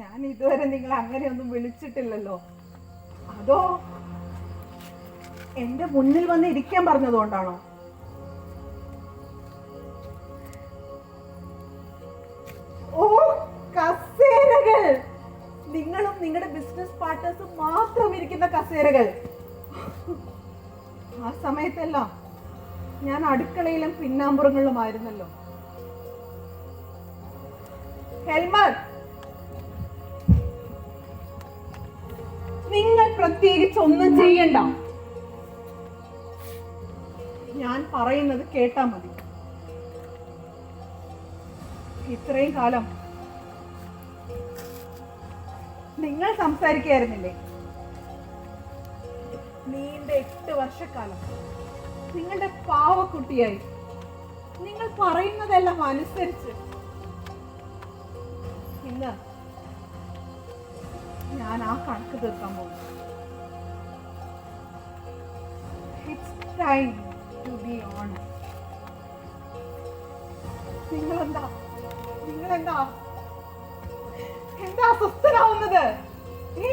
ഞാൻ ഇതുവരെ നിങ്ങൾ അങ്ങനെയൊന്നും വിളിച്ചിട്ടില്ലല്ലോ. അതോ എന്റെ മുന്നിൽ വന്ന് ഇരിക്കാൻ പറഞ്ഞതുകൊണ്ടാണോ? ഓ കസേരകൾ. നിങ്ങളും നിങ്ങളുടെ ബിസിനസ് പാർട്ട്നേഴ്സും മാത്രം ഇരിക്കുന്ന കസേരകൾ. ആ സമയത്തെല്ലാം ഞാൻ അടുക്കളയിലും പിന്നാമ്പുറങ്ങളിലുമായിരുന്നല്ലോ. ഹെൽമറ്റ് പ്രത്യേകിച്ച് ഒന്നും ചെയ്യണ്ട. ഞാൻ പറയുന്നത് കേട്ടാ മതി. ഇത്രയും കാലം നിങ്ങൾ സംസാരിക്കായിരുന്നില്ലേ? നീണ്ട എട്ട് വർഷക്കാലം നിങ്ങളുടെ പാവക്കുട്ടിയായി. നിങ്ങൾ പറയുന്നതെല്ലാം അനുസരിച്ച് ഇന്ന് ഞാൻ ആ കണക്ക് തീർക്കാൻ പോകുന്നു. ടൈം ടു ബി ഓൺ നിങ്ങളെന്താ? നിങ്ങളെന്താ? എന്താ അസ്വസ്ഥനാവുന്നത്? ഏ?